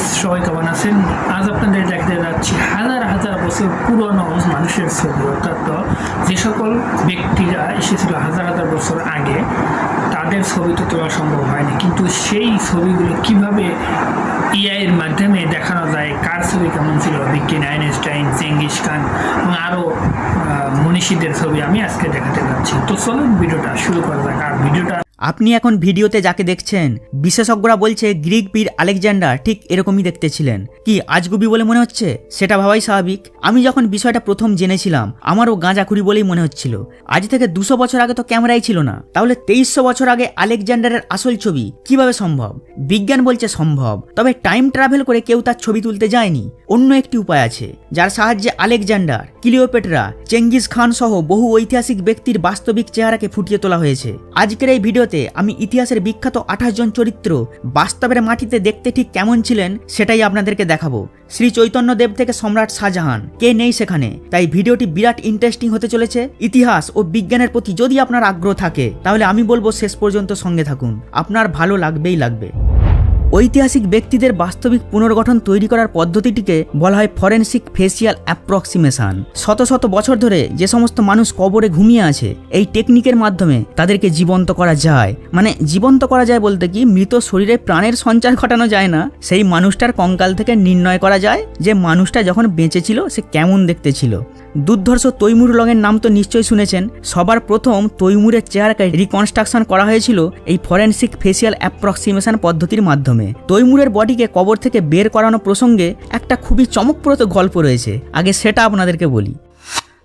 Guys সবাই কেমন আছেন? আজ আপনাদের দেখতে যাচ্ছি হাজার হাজার বছর পুরনো মানুষের ছবি। অর্থাৎ যে সকল ব্যক্তিরা এসেছিল হাজার হাজার বছর আগে, তাদের ছবি তো তোলা সম্ভব হয়নি। কিন্তু সেই ছবিগুলো কীভাবে এআই এর মাধ্যমে দেখানো যায়, কার ছবি কেমন ছিল? বিজ্ঞান আইনস্টাইন, চেঙ্গিস খান এবং আরও মনীষীদের ছবি আমি আজকে দেখাতে যাচ্ছি। তো চলুন ভিডিওটা শুরু করা যাক। আর ভিডিওটা আপনি এখন ভিডিওতে যাকে দেখছেন, বিশেষজ্ঞরা বলছে গ্রিক বীর আলেকজান্ডার ঠিক এরকমই দেখতে ছিলেন কি আজগুবি বলে মনে হচ্ছে? সেটা ভাবাই স্বাভাবিক। আমি যখন বিষয়টা প্রথম জেনেছিলাম, আমারও গাঁজাখুরি বলেই মনে হচ্ছিল। আজ থেকে দুশো বছর আগে তো ক্যামেরাই ছিল না। তাহলে তেইশশো বছর আগে আলেকজান্ডারের আসল ছবি কীভাবে সম্ভব? বিজ্ঞান বলছে সম্ভব, তবে টাইম ট্রাভেল করে কেউ তার ছবি তুলতে যায়নি। অন্য একটি উপায় আছে, যার সাহায্যে আলেকজান্ডার, ক্লিওপেট্রা চেঙ্গিস খান সহ বহু ঐতিহাসিক ব্যক্তির বাস্তবিক চেহারাকে ফুটিয়ে তোলা হয়েছে। আজকের এই ভিডিওতে আমি ইতিহাসের বিখ্যাত আঠাশ জন চরিত্র বাস্তবের মাটিতে দেখতে ঠিক কেমন ছিলেন সেটাই আপনাদেরকে দেখাবো। শ্রী চৈতন্য দেব থেকে সম্রাট শাহজাহান। কে নেই সেখানে? তাই ভিডিওটি বিরাট ইন্টারেস্টিং হতে চলেছে। ইতিহাস ও বিজ্ঞানের প্রতি যদি আপনার আগ্রহ থাকে, তাহলে আমি বলব শেষ পর্যন্ত সঙ্গে থাকুন। আপনার ভালো লাগবেই লাগবে। ঐতিহাসিক ব্যক্তিদের বাস্তবিক পুনর্গঠন তৈরি করার পদ্ধতিটিকে বলা হয় ফরেন্সিক ফেসিয়াল অ্যাপ্রক্সিমেশন। শত শত বছর ধরে যে সমস্ত মানুষ কবরে ঘুমিয়ে আছে, এই টেকনিকের মাধ্যমে তাদেরকে জীবন্ত করা যায়। মানে জীবন্ত করা যায় বলতে কি, মৃত শরীরে প্রাণের সঞ্চার ঘটানো যায় না, সেই মানুষটার কঙ্কাল থেকে নির্ণয় করা যায় যে মানুষটা যখন বেঁচে ছিল, সে কেমন দেখতে ছিল। দুর্ধর্ষ তৈমুর লংয়ের নাম তো নিশ্চয়ই শুনেছেন। সবার প্রথম তৈমুরের চেহারাকে রিকনস্ট্রাকশন করা হয়েছিল এই ফরেন্সিক ফেসিয়াল অ্যাপ্রক্সিমেশন পদ্ধতির মাধ্যমে। তৈমুরের বডিকে কবর থেকে বের করানো প্রসঙ্গে একটা খুবই চমকপ্রদ গল্প রয়েছে। আগে সেটা আপনাদেরকে বলি।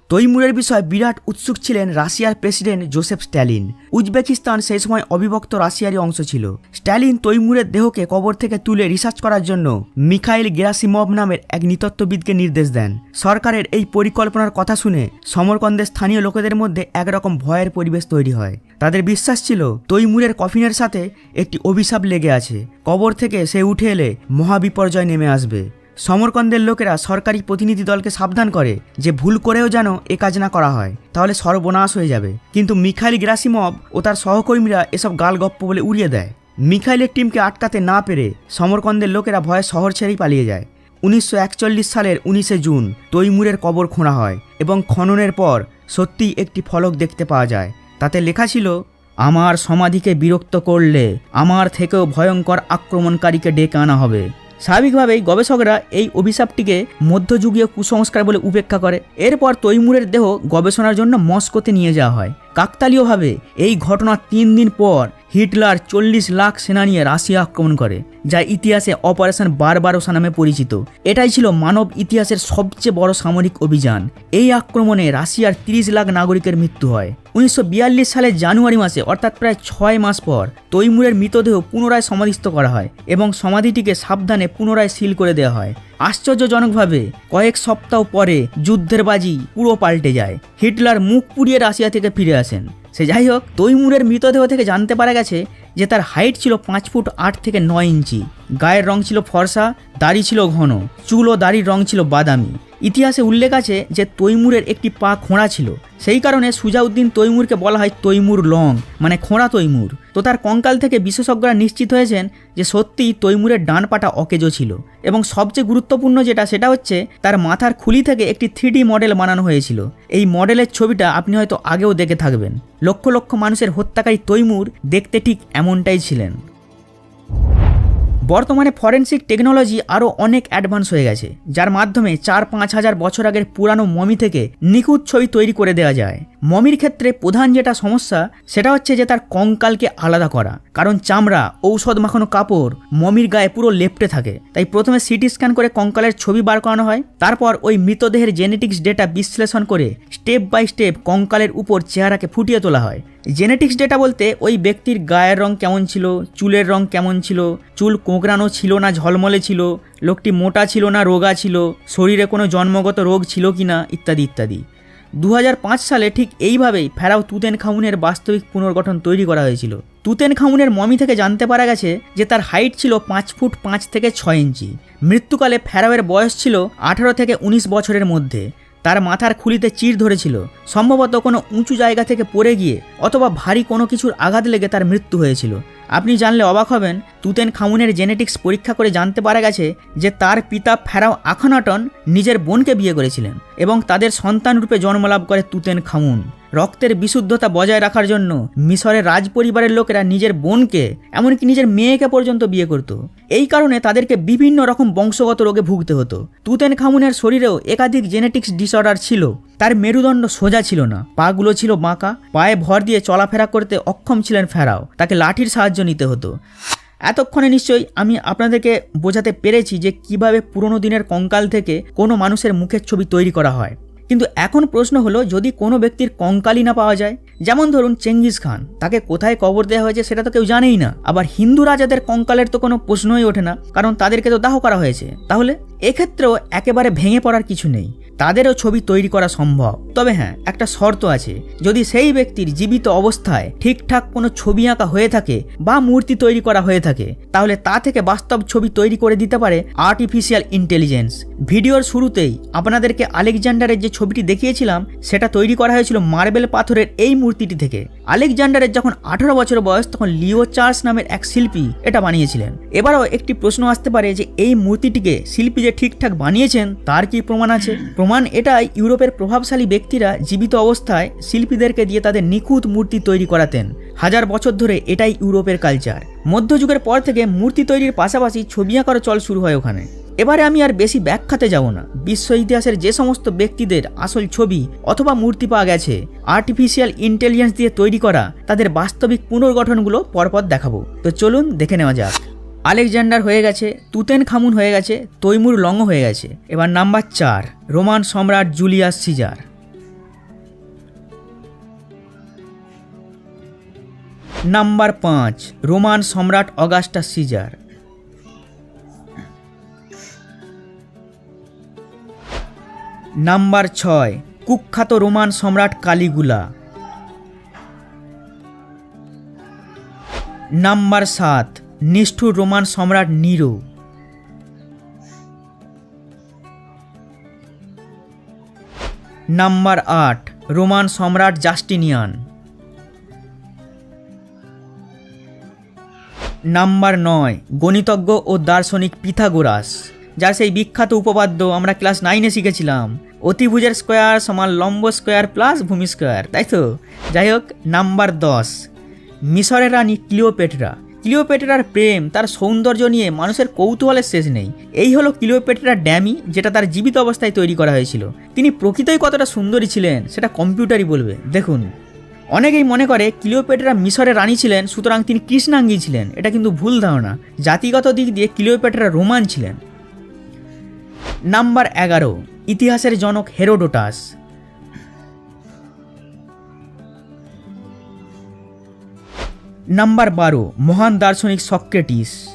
তৈমুরের বিষয়ে বিরাট উৎসুক ছিলেন রাশিয়ার প্রেসিডেন্ট জোসেফ স্ট্যালিন। উজবেকিস্তান সেই সময় অবিভক্ত রাশিয়ারই অংশ ছিল। স্ট্যালিন তৈমুরের দেহকে কবর থেকে তুলে রিসার্চ করার জন্য মিখাইল গেরাসিমভ নামের এক নৃতত্ত্ববিদকে নির্দেশ দেন। সরকারের এই পরিকল্পনার কথা শুনে সমরকন্দের স্থানীয় লোকেদের মধ্যে একরকম ভয়ের পরিবেশ তৈরি হয়। তাদের বিশ্বাস ছিল, তৈমুরের কফিনের সাথে একটি অভিশাপ লেগে আছে। কবর থেকে সে উঠে এলে মহাবিপর্যয় নেমে আসবে। সমরকন্দের লোকেরা সরকারি প্রতিনিধি দলকে সাবধান করে যে ভুল করেও যেন এ কাজ না করা হয়, তাহলে সর্বনাশ হয়ে যাবে। কিন্তু মিখাইল গ্রাসিমব ও তার সহকর্মীরা এসব গালগপ্প বলে উড়িয়ে দেয়। মিখাইলের টিমকে আটকাতে না পেরে সমরকন্দের লোকেরা ভয়ে শহর ছেড়েই পালিয়ে যায়। উনিশশো একচল্লিশ সালের উনিশে জুন তৈমুরের কবর খোঁড়া হয় এবং খননের পর সত্যিই একটি ফলক দেখতে পাওয়া যায়। তাতে লেখা ছিল, আমার সমাধিকে বিরক্ত করলে আমার থেকেও ভয়ঙ্কর আক্রমণকারীকে ডেকে আনা হবে। স্বাভাবিকভাবেই গবেষকরা এই অভিশাপটিকে মধ্যযুগীয় কুসংস্কার বলে উপেক্ষা করে। এরপর তৈমুরের দেহ গবেষণার জন্য মস্কোতে নিয়ে যাওয়া হয়। কাকতালীয়ভাবে এই ঘটনার তিন দিন পর হিটলার চল্লিশ লাখ সেনা নিয়ে রাশিয়া আক্রমণ করে, যা ইতিহাসে অপারেশন বারবারোসা নামে পরিচিত। এটাই ছিল মানব ইতিহাসের সবচেয়ে বড় সামরিক অভিযান। এই আক্রমণে রাশিয়ার তিরিশ লাখ নাগরিকের মৃত্যু হয়। উনিশশো বিয়াল্লিশ সালের জানুয়ারি মাসে, অর্থাৎ প্রায় ছয় মাস পর, তৈমুরের মৃতদেহ পুনরায় সমাধিস্থ করা হয় এবং সমাধিটিকে সাবধানে পুনরায় সিল করে দেওয়া হয়। আশ্চর্যজনকভাবে, কয়েক সপ্তাহ পরে যুদ্ধের বাজি পুরো পাল্টে যায়। হিটলার মুখ পুড়িয়ে রাশিয়া থেকে ফিরে আসেন। সে যাই হোক তৈমুরের মৃতদেহ থেকে জানতে পারা গেছে যে তার হাইট ছিল পাঁচ ফুট আট থেকে নয় ইঞ্চি। গায়ের রং ছিল ফর্সা, দাড়ি ছিল ঘন। চুল ও দাড়ির রং ছিল বাদামি। ইতিহাসে উল্লেখ আছে যে তৈমুরের একটি পা খোঁড়া ছিল। সেই কারণে সুজাউদ্দিন তৈমুরকে বলা হয় তৈমুর লং মানে খোঁড়া তৈমুর। তো তার কঙ্কাল থেকে বিশেষজ্ঞরা নিশ্চিত হয়েছেন যে সত্যিই তৈমুরের ডান পাটা অকেজো ছিল এবং সবচেয়ে গুরুত্বপূর্ণ যেটা, সেটা হচ্ছে তার মাথার খুলি থেকে একটি থ্রি মডেল বানানো হয়েছিল। এই মডেলের ছবিটা আপনি হয়তো আগেও দেখে থাকবেন। লক্ষ লক্ষ মানুষের হত্যাকারী তৈমুর দেখতে ঠিক এমনটাই ছিলেন। বর্তমানে ফরেন্সিক টেকনোলজি আরও অনেক অ্যাডভান্স হয়ে গেছে, যার মাধ্যমে চার পাঁচ হাজার বছর আগের পুরানো মমি থেকে নিখুঁত ছবি তৈরি করে দেওয়া যায়। মমির ক্ষেত্রে প্রধান যেটা সমস্যা, সেটা হচ্ছে যে তার কঙ্কালকে আলাদা করা। কারণ চামড়া, ঔষধ মাখানো কাপড় মমির গায়ে পুরো লেপটে থাকে। তাই প্রথমে সিটি স্ক্যান করে কঙ্কালের ছবি বার করানো হয়। তারপর ওই মৃতদেহের জেনেটিক্স ডেটা বিশ্লেষণ করে স্টেপ বাই স্টেপ কঙ্কালের উপর চেহারাকে ফুটিয়ে তোলা হয়। জেনেটিক্স ডেটা বলতে ওই ব্যক্তির গায়ের রং কেমন ছিল, চুলের রং কেমন ছিল, চুল কোঁকড়ানো ছিল না, ঝলমলে ছিল, লোকটি মোটা ছিল না, রোগা ছিল, শরীরে কোনো জন্মগত রোগ ছিল কি না, ইত্যাদি ইত্যাদি। দু হাজার পাঁচ সালে ঠিক এইভাবেই ফেরাও তুতেন খাউনের বাস্তবিক পুনর্গঠন তৈরি করা হয়েছিল। তুতেন খাউনের মমি থেকে জানতে পারা গেছে যে তার হাইট ছিল পাঁচ ফুট পাঁচ থেকে ছয় ইঞ্চি। মৃত্যুকালে ফেরাওয়ের বয়স ছিল আঠারো থেকে উনিশ বছরের মধ্যে। তার মাথার খুলিতে চির ধরেছিল। সম্ভবত কোনো উঁচু জায়গা থেকে পড়ে গিয়ে অথবা ভারী কোনো কিছুর আঘাত লেগে তার মৃত্যু হয়েছিল। আপনি জানলে অবাক হবেন তুতেন খামুনের জেনেটিক্স পরীক্ষা করে জানতে পারা গেছে যে তার পিতা ফেরাও আখানাটন নিজের বোনকে বিয়ে করেছিলেন এবং তাদের সন্তান রূপে জন্মলাভ করে তুতেন খামুন রক্তের বিশুদ্ধতা বজায় রাখার জন্য মিশরের রাজ পরিবারের লোকেরা নিজের বোনকে, এমনকি নিজের মেয়েকে পর্যন্ত বিয়ে করত। এই কারণে তাদেরকে বিভিন্ন রকম বংশগত রোগে ভুগতে হতো। তুতেন খামুনের শরীরেও একাধিক জেনেটিক্স ডিসঅর্ডার ছিল। তার মেরুদণ্ড সোজা ছিল না, পাগুলো ছিল বাঁকা, পায়ে ভর দিয়ে চলাফেরা করতে অক্ষম ছিলেন ফেরাও, তাকে লাঠির সাহায্য নিতে হতো। এতক্ষণে নিশ্চয়ই আমি আপনাদেরকে বোঝাতে পেরেছি যে কীভাবে পুরনো দিনের কঙ্কাল থেকে কোনো মানুষের মুখের ছবি তৈরি করা হয়। কিন্তু এখন প্রশ্ন হলো, যদি কোনো ব্যক্তির কঙ্কালই না পাওয়া যায়? যেমন ধরুন চেঙ্গিস খান, তাকে কোথায় কবর দেওয়া হয়েছে সেটা তো কেউ জানেই না। আবার হিন্দু রাজাদের কঙ্কালের তো কোনো প্রশ্নই ওঠে না, কারণ তাদেরকে তো দাহ করা হয়েছে। তাহলে এক্ষেত্রেও একেবারে ভেঙে পড়ার কিছু নেই। তাদেরও ছবি তৈরি করা সম্ভব। তবে হ্যাঁ একটা শর্ত আছে। যদি সেই ব্যক্তির জীবিত অবস্থায় ঠিকঠাক কোনো ছবি আঁকা হয়ে থাকে বা মূর্তি তৈরি করা হয়ে থাকে, তাহলে তা থেকে বাস্তব ছবি তৈরি করে দিতে পারে আর্টিফিশিয়াল ইন্টেলিজেন্স ভিডিওর শুরুতেই আপনাদেরকে আলেকজান্ডারের যে ছবিটি দেখিয়েছিলাম, সেটা তৈরি করা হয়েছিল মার্বেল পাথরের এই মূর্তিটি থেকে। আলেকজান্ডারের যখন আঠারো বছর বয়স, তখন লিও চার্লস নামের এক শিল্পী এটা বানিয়েছিলেন। এবারও একটি প্রশ্ন আসতে পারে যে, এই মূর্তিটিকে শিল্পী যে ঠিকঠাক বানিয়েছেন, তার কি প্রমাণ আছে? প্রমাণ এটাই ইউরোপের প্রভাবশালী ব্যক্তিরা জীবিত অবস্থায় শিল্পীদেরকে দিয়ে তাদের নিখুঁত মূর্তি তৈরি করাতেন। হাজার বছর ধরে এটাই ইউরোপের কালচার। মধ্যযুগের পর থেকে মূর্তি তৈরির পাশাপাশি ছবি আঁকারও চল শুরু হয় ওখানে। এবারে আমি আর বেশি ব্যাখ্যাতে যাব না। বিশ্ব ইতিহাসের যে সমস্ত ব্যক্তিদের আসল ছবি অথবা মূর্তি পাওয়া গেছে আর্টিফিশিয়াল ইন্টেলিজেন্স দিয়ে তৈরি করা, তাদের বাস্তবিক পুনর্গঠনগুলো পরপর দেখাবো। তো চলুন দেখে নেওয়া যাক। আলেকজান্ডার হয়ে গেছে তুতেন খামুন হয়ে গেছে, তৈমুর লং হয়ে গেছে। এবার নাম্বার চার, রোমান সম্রাট জুলিয়াস সিজার। নাম্বার পাঁচ, রোমান সম্রাট অগাস্টাস সিজার। নাম্বার ছয়, কুখ্যাত রোমান সম্রাট কালিগুলা। নাম্বার সাত নিষ্ঠুর রোমান সম্রাট নিরো। নাম্বার আট, রোমান সম্রাট জাস্টিনিয়ান। নাম্বার নয়, গণিতজ্ঞ ও দার্শনিক পিথাগোরাস, যার সেই বিখ্যাত উপপাদ্য আমরা ক্লাস নাইনে শিখেছিলাম, অতিভুজের স্কোয়ার সমান লম্ব স্কোয়ার প্লাস ভূমি স্কোয়ার, তাই তো? যাই হোক, নাম্বার দশ, মিশরের রানী ক্লিওপেটরা। ক্লিওপেটরার প্রেম, তার সৌন্দর্য নিয়ে মানুষের কৌতূহলের শেষ নেই। এই হলো ক্লিওপেটরার ড্যামি, যেটা তার জীবিত অবস্থায় তৈরি করা হয়েছিল। তিনি প্রকৃতই কতটা সুন্দরী ছিলেন, সেটা কম্পিউটারই বলবে। দেখুন, অনেকেই মনে করে ক্লিওপেটরা মিশরের রানী ছিলেন, সুতরাং তিনি কৃষ্ণাঙ্গী ছিলেন। এটা কিন্তু ভুল ধারণা। জাতিগত দিক দিয়ে ক্লিওপেটরা রোমান ছিলেন। নাম্বার এগারো, ইতিহাসের জনক হেরোডোটাস। নাম্বার বারো, মহান দার্শনিক সক্রেটিস।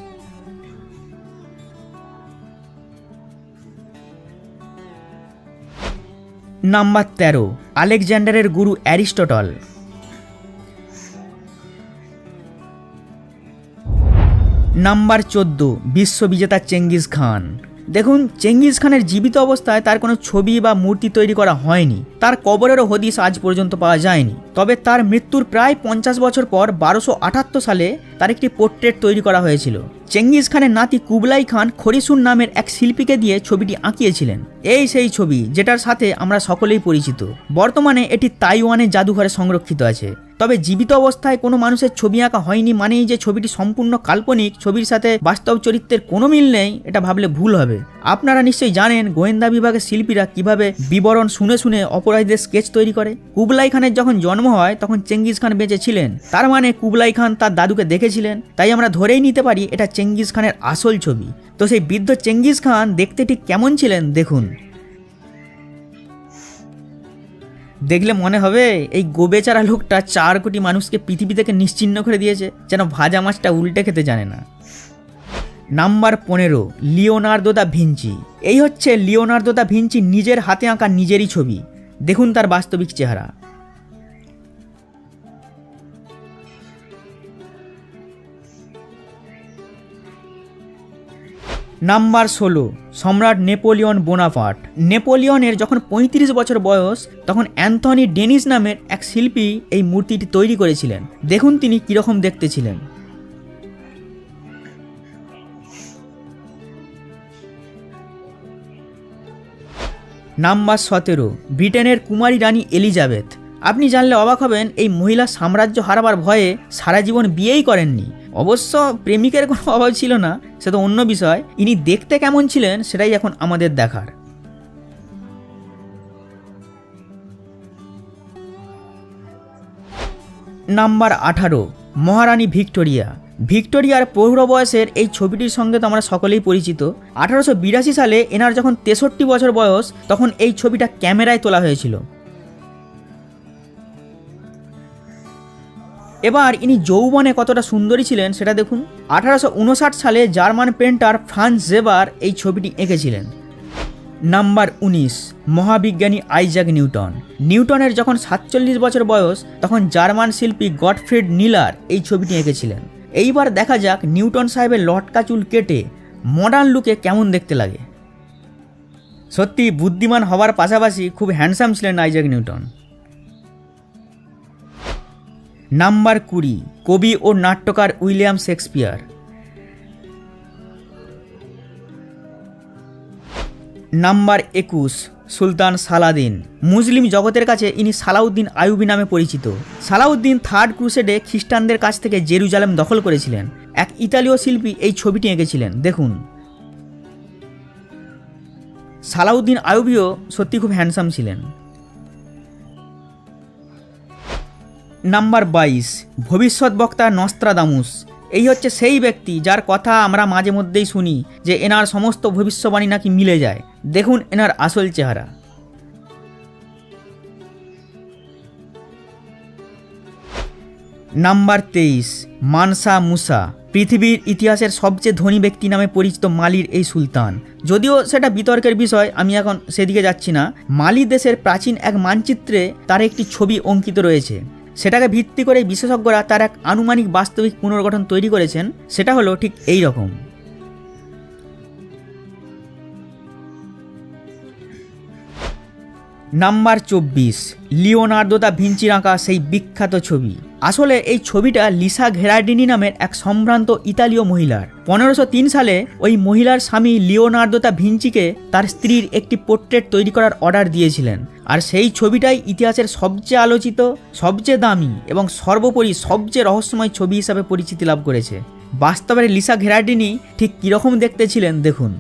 নাম্বার তেরো, আলেকজান্ডারের গুরু অ্যারিস্টটল। নাম্বার চোদ্দ, বিশ্ববিজেতা চেঙ্গিস খান। দেখুন চেঙ্গিস খানের জীবিত অবস্থায় তার কোনো ছবি বা মূর্তি তৈরি করা হয়নি। তার কবরেরও হদিস আজ পর্যন্ত পাওয়া যায়নি। তবে তার মৃত্যুর প্রায় পঞ্চাশ বছর পর বারোশো আটাত্তর সালে তার একটি পোর্ট্রেট তৈরি করা হয়েছিল। চেঙ্গিস খানের নাতি কুবলাই খান খরিসুন নামের এক শিল্পীকে দিয়ে ছবিটি আঁকিয়েছিলেন। এই সেই ছবি, যেটার সাথে আমরা সকলেই পরিচিত। বর্তমানে এটি তাইওয়ানের জাদুঘরে সংরক্ষিত আছে। তবে জীবিত অবস্থায় কোনো মানুষের ছবি আঁকা হয়নি মানেই যে ছবিটি সম্পূর্ণ কাল্পনিক, ছবির সাথে বাস্তব চরিত্রের কোনো মিল নেই, এটা ভাবলে ভুল হবে। আপনারা নিশ্চয়ই জানেন গোয়েন্দা বিভাগের শিল্পীরা কীভাবে বিবরণ শুনে শুনে অপরাধীদের স্কেচ তৈরি করে। কুবলাই খানের যখন জন্ম হয়, তখন চেঙ্গিস খান বেঁচে ছিলেন। তার মানে কুবলাই খান তার দাদুকে দেখেছিলেন। তাই আমরা ধরেই নিতে পারি এটা চেঙ্গিস খানের আসল ছবি। তো সেই বৃদ্ধ চেঙ্গিস খান দেখতে ঠিক কেমন ছিলেন, দেখুন। দেখলে মনে হবে এই গোবেচারা লোকটা চার কোটি মানুষকে পৃথিবী থেকে নিশ্চিহ্ন করে দিয়েছে, যেন ভাজা মাছটা উল্টে খেতে জানে না। নাম্বার পনেরো, লিওনার্দো দা ভিঞ্চি। এই হচ্ছে লিওনার্দো দা ভিঞ্চি নিজের হাতে আঁকা নিজেরই ছবি। দেখুন তার বাস্তবিক চেহারা। নাম্বার ষোলো, সম্রাট নেপোলিয়ন বোনাফাট নেপোলিয়নের যখন ৩৫ বছর বয়স, তখন অ্যান্থনি ডেনিস নামের এক শিল্পী এই মূর্তিটি তৈরি করেছিলেন। দেখুন তিনি কীরকম দেখতে ছিলেন। নাম্বার সতেরো, ব্রিটেনের কুমারী রানী এলিজাবেথ। আপনি জানলে অবাক হবেন, এই মহিলা সাম্রাজ্য হারাবার ভয়ে সারা জীবন বিয়েই করেননি। অবশ্য প্রেমিকের কোনো অভাব ছিল না, সে তো অন্য বিষয়। ইনি দেখতে কেমন ছিলেন, সেটাই এখন আমাদের দেখার। নাম্বার আঠারো, মহারানী ভিক্টোরিয়া। ভিক্টোরিয়ার পৌর বয়সের এই ছবিটির সঙ্গে তো আমরা সকলেই পরিচিত। আঠারোশো বিরাশি সালে এনার যখন তেষট্টি বছর বয়স, তখন এই ছবিটা ক্যামেরায় তোলা হয়েছিল। এবার ইনি যৌবনে কতটা সুন্দরী ছিলেন সেটা দেখুন। আঠারোশো উনষাট সালে জার্মান পেন্টার ফ্রান্স জেবার এই ছবিটি এঁকেছিলেন। নাম্বার উনিশ, মহাবিজ্ঞানী আইজাক নিউটন। নিউটনের যখন সাতচল্লিশ বছর বয়স, তখন জার্মান শিল্পী গডফ্রিড নিলার এই ছবিটি এঁকেছিলেন। এইবার দেখা যাক নিউটন সাহেবের লটকা চুল কেটে মডার্ন লুকে কেমন দেখতে লাগে। সত্যি বুদ্ধিমান হওয়ার পাশাপাশি খুব হ্যান্ডসাম ছিলেন আইজাক নিউটন। নাম্বার কুড়ি, কবি ও নাট্যকার উইলিয়াম শেক্সপিয়ার। নাম্বার একুশ, সুলতান সালাদিন। মুসলিম জগতের কাছে ইনি সালাউদ্দিন আইয়ুবি নামে পরিচিত। সালাউদ্দিন থার্ড ক্রুসেডে খ্রিস্টানদের কাছ থেকে জেরুজালেম দখল করেছিলেন। এক ইতালীয় শিল্পী এই ছবিটি এঁকেছিলেন, দেখুন। সালাউদ্দিন আয়ুবিও সত্যি খুব হ্যান্ডসাম ছিলেন। নাম্বার বাইশ, ভবিষ্যৎ বক্তা নস্ত্রাদামুস। এই হচ্ছে সেই ব্যক্তি যার কথা আমরা মাঝে মধ্যেই শুনি যে এনার সমস্ত ভবিষ্যবাণী নাকি মিলে যায়। দেখুন এনার আসল চেহারা। নাম্বার তেইশ, মানসা মুসা, পৃথিবীর ইতিহাসের সবচেয়ে ধনী ব্যক্তি নামে পরিচিত মালির এই সুলতান। যদিও সেটা বিতর্কের বিষয়, আমি এখন সেদিকে যাচ্ছি না। মালি দেশের প্রাচীন এক মানচিত্রে তার একটি ছবি অঙ্কিত রয়েছে। সেটাকে ভিত্তি করে বিশেষজ্ঞরা তার এক আনুমানিক বাস্তবিক পুনর্গঠন তৈরি করেছেন, সেটা হলো ঠিক এই রকম। নাম্বার চব্বিশ, লিওনার্দো দা ভিঞ্চির আঁকা সেই বিখ্যাত ছবি। আসলে এই ছবিটা লিসা ঘেরাডিনি নামের এক সম্ভ্রান্ত ইতালীয় মহিলার। পনেরোশো সালে ওই মহিলার স্বামী লিওনার্দো দা ভিঞ্চিকে তার স্ত্রীর একটি পোর্ট্রেট তৈরি করার অর্ডার দিয়েছিলেন। আর সেই ছবিটাই ইতিহাসের সবচেয়ে আলোচিত, সবচেয়ে দামি এবং সর্বোপরি সবচেয়ে রহস্যময় ছবি হিসাবে পরিচিতি লাভ করেছে। বাস্তবের লিসা ঘেরাডিনি ঠিক কীরকম দেখতে ছিলেন দেখুন।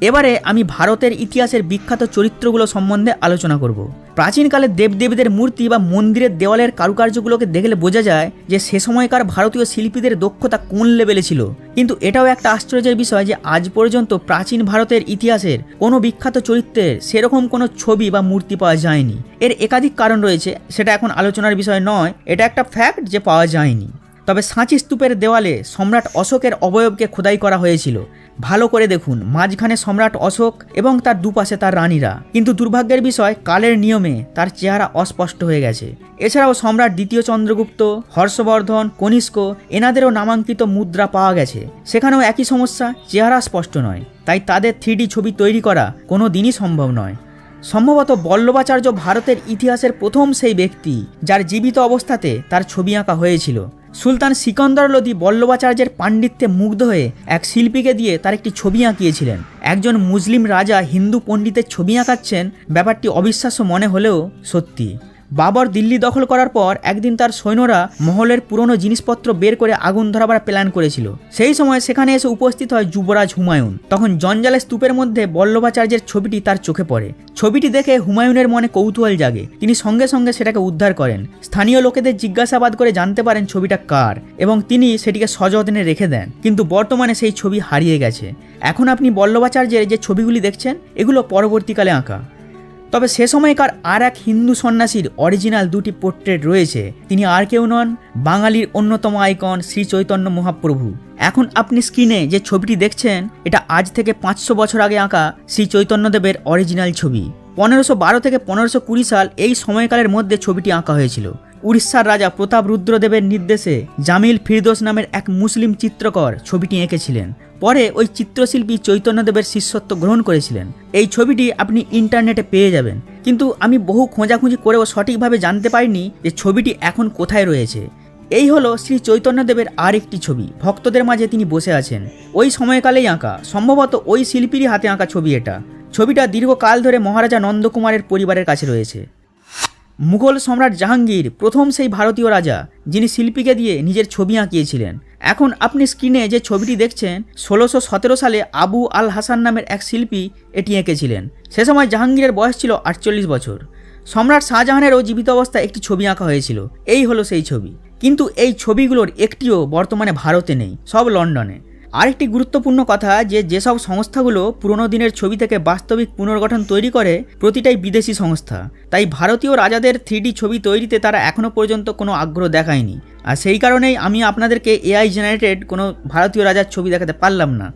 এবারে আমি ভারতের ইতিহাসের বিখ্যাত চরিত্রগুলো সম্বন্ধে আলোচনা করব। প্রাচীনকালে দেবদেবীদের মূর্তি বা মন্দিরের দেওয়ালের কারুকার্যগুলোকে দেখলে বোঝা যায় যে সে সময়কার ভারতীয় শিল্পীদের দক্ষতা কোন লেভেলে ছিল। কিন্তু এটাও একটা আশ্চর্যের বিষয় যে আজ পর্যন্ত প্রাচীন ভারতের ইতিহাসের কোনো বিখ্যাত চরিত্রের সেরকম কোনো ছবি বা মূর্তি পাওয়া যায়নি। এর একাধিক কারণ রয়েছে, সেটা এখন আলোচনার বিষয় নয়, এটা একটা ফ্যাক্ট যে পাওয়া যায়নি। তবে সাঁচি স্তূপের দেওয়ালে সম্রাট অশোকের অবয়বকে খোদাই করা হয়েছিল। ভালো করে দেখুন, মাঝখানে সম্রাট অশোক এবং তার দুপাশে তার রানীরা। কিন্তু দুর্ভাগ্যের বিষয়, কালের নিয়মে তার চেহারা অস্পষ্ট হয়ে গেছে। এছাড়াও সম্রাট দ্বিতীয় চন্দ্রগুপ্ত, হর্ষবর্ধন, কনিষ্ক এনাদেরও নামাঙ্কিত মুদ্রা পাওয়া গেছে। সেখানেও একই সমস্যা, চেহারা স্পষ্ট নয়। তাই তাদের থ্রি ছবি তৈরি করা কোনো দিনই সম্ভব নয়। সম্ভবত বল্লভাচার্য ভারতের ইতিহাসের প্রথম সেই ব্যক্তি, যার জীবিত অবস্থাতে তার ছবি আঁকা হয়েছিল। সুলতান সিকন্দর লোদি বল্লভাচার্যের পাণ্ডিত্যে মুগ্ধ হয়ে এক শিল্পীকে দিয়ে তার একটি ছবি আঁকিয়েছিলেন। একজন মুসলিম রাজা হিন্দু পণ্ডিতের ছবি আঁকাচ্ছেন, ব্যাপারটি অবিশ্বাস্য মনে হলেও সত্যি। বাবর দিল্লি দখল করার পর একদিন তার সৈন্যরা মহলের পুরনো জিনিসপত্র বের করে আগুন ধরাবার প্ল্যান করেছিল। সেই সময় সেখানে এসে উপস্থিত হয় যুবরাজ হুমায়ুন। তখন জঞ্জালের স্তূপের মধ্যে বল্লভাচার্যের ছবিটি তার চোখে পড়ে। ছবিটি দেখে হুমায়ুনের মনে কৌতূহল জাগে। তিনি সঙ্গে সঙ্গে সেটাকে উদ্ধার করেন। স্থানীয় লোকেদের জিজ্ঞাসাবাদ করে জানতে পারেন ছবিটা কার এবং তিনি সেটিকে সযত্নে রেখে দেন। কিন্তু বর্তমানে সেই ছবি হারিয়ে গেছে। এখন আপনি বল্লভাচার্যের যে ছবিগুলি দেখছেন, এগুলো পরবর্তীকালে আঁকা। তবে সে সময়কার আর এক হিন্দু সন্ন্যাসীর অরিজিনাল দুটি পোর্ট্রেট রয়েছে। তিনি আর কেউ নন, বাঙালির অন্যতম আইকন শ্রী চৈতন্য মহাপ্রভু। এখন আপনি স্ক্রিনে যে ছবিটি দেখছেন, এটা আজ থেকে পাঁচশো বছর আগে আঁকা শ্রী চৈতন্যদেবের অরিজিনাল ছবি। পনেরোশো বারো থেকে পনেরোশো কুড়ি সাল এই সময়কালের মধ্যে ছবিটি আঁকা হয়েছিল। উড়িষ্যার রাজা প্রতাপ রুদ্রদেবের নির্দেশে জামিল ফিরদোস নামের এক মুসলিম চিত্রকর ছবিটি এঁকেছিলেন। পরে ওই চিত্রশিল্পী চৈতন্যদেবের শিষ্যত্ব গ্রহণ করেছিলেন। এই ছবিটি আপনি ইন্টারনেটে পেয়ে যাবেন। কিন্তু আমি বহু খোঁজাখুঁজি করেও সঠিকভাবে জানতে পারিনি যে ছবিটি এখন কোথায় রয়েছে। এই হলো শ্রী চৈতন্যদেবের আর একটি ছবি। ভক্তদের মাঝে তিনি বসে আছেন। ওই সময়কালেই আঁকা। সম্ভবত ওই শিল্পীরই হাতে আঁকা ছবি এটা। ছবিটা দীর্ঘকাল ধরে মহারাজা নন্দকুমারের পরিবারের কাছে রয়েছে। মুঘল সম্রাট জাহাঙ্গীর প্রথম সেই ভারতীয় রাজা, যিনি শিল্পীকে দিয়ে নিজের ছবি আঁকিয়েছিলেন। এখন আপনি স্ক্রিনে যে ছবিটি দেখছেন, ষোলোশো সতেরো সালে আবু আল হাসান নামের এক শিল্পী এটি এঁকেছিলেন। সে সময় জাহাঙ্গীরের বয়স ছিল আটচল্লিশ বছর। সম্রাট শাহজাহানেরও জীবিত অবস্থায় একটি ছবি আঁকা হয়েছিল। এই হলো সেই ছবি। কিন্তু এই ছবিগুলোর একটিও বর্তমানে ভারতে নেই, সব লন্ডনে। আরেকটি গুরুত্বপূর্ণ কথা যে যেসব সংস্থাগুলো পুরনো দিনের ছবি থেকে বাস্তবিক পুনর্গঠন তৈরি করে, প্রতিটাই বিদেশি সংস্থা। তাই ভারতীয় রাজাদের থ্রি ছবি তৈরিতে তারা এখনও পর্যন্ত কোনো আগ্রহ দেখায়নি। আর সেই কারণেই আমি আপনাদেরকে এআই জেনারেটেড কোনো ভারতীয় রাজার ছবি দেখাতে পারলাম না।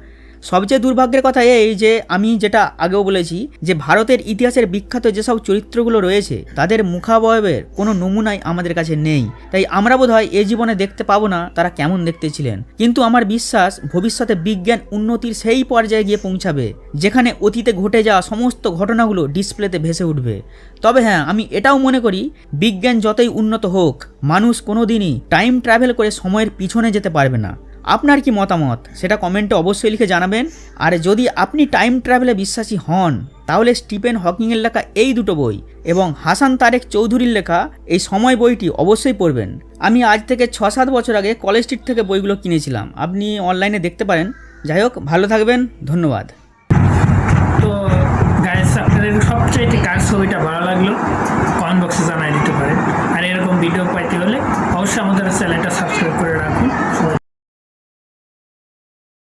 সবচেয়ে দুর্ভাগ্যের কথা এই যে আমি যেটা আগেও বলেছি যে ভারতের ইতিহাসের বিখ্যাত যেসব চরিত্রগুলো রয়েছে, তাদের মুখাবয়বের কোনো নমুনাই আমাদের কাছে নেই। তাই আমরা বোধহয় এ জীবনে দেখতে পাবো না তারা কেমন দেখতে ছিলেন। কিন্তু আমার বিশ্বাস ভবিষ্যতে বিজ্ঞান উন্নতির সেই পর্যায়ে গিয়ে পৌঁছাবে, যেখানে অতীতে ঘটে যাওয়া সমস্ত ঘটনাগুলো ডিসপ্লেতে ভেসে উঠবে। তবে হ্যাঁ আমি এটাও মনে করি, বিজ্ঞান যতই উন্নত হোক, মানুষ কোনো দিনই টাইম ট্রাভেল করে সময়ের পিছনে যেতে পারবে না। আপনার কি মতামত? সেটা কমেন্টে অবশ্যই লিখে জানাবেন। আর যদি আপনি টাইম ট্রাভেলে বিশ্বাসী হন, তাহলে স্টিফেন হকিংয়ের লেখা এই দুটো বই এবং হাসান তারেক চৌধুরীর লেখা এই সময় বইটি অবশ্যই পড়বেন। আমি আজ থেকে ছ সাত বছর আগে কলেজ স্ট্রিট থেকে বইগুলো কিনেছিলাম। আপনি অনলাইনে দেখতে পারেন। যাই হোক, ভালো থাকবেন। ধন্যবাদ। তো আপনাদের কার ছবিটা ভালো লাগল? কমেন্ট বক্সে জানাই দিতে পারেন। আর এরকম ভিডিও পাইতে হলে অবশ্যই আমাদের চ্যানেলটা সাবস্ক্রাইব করে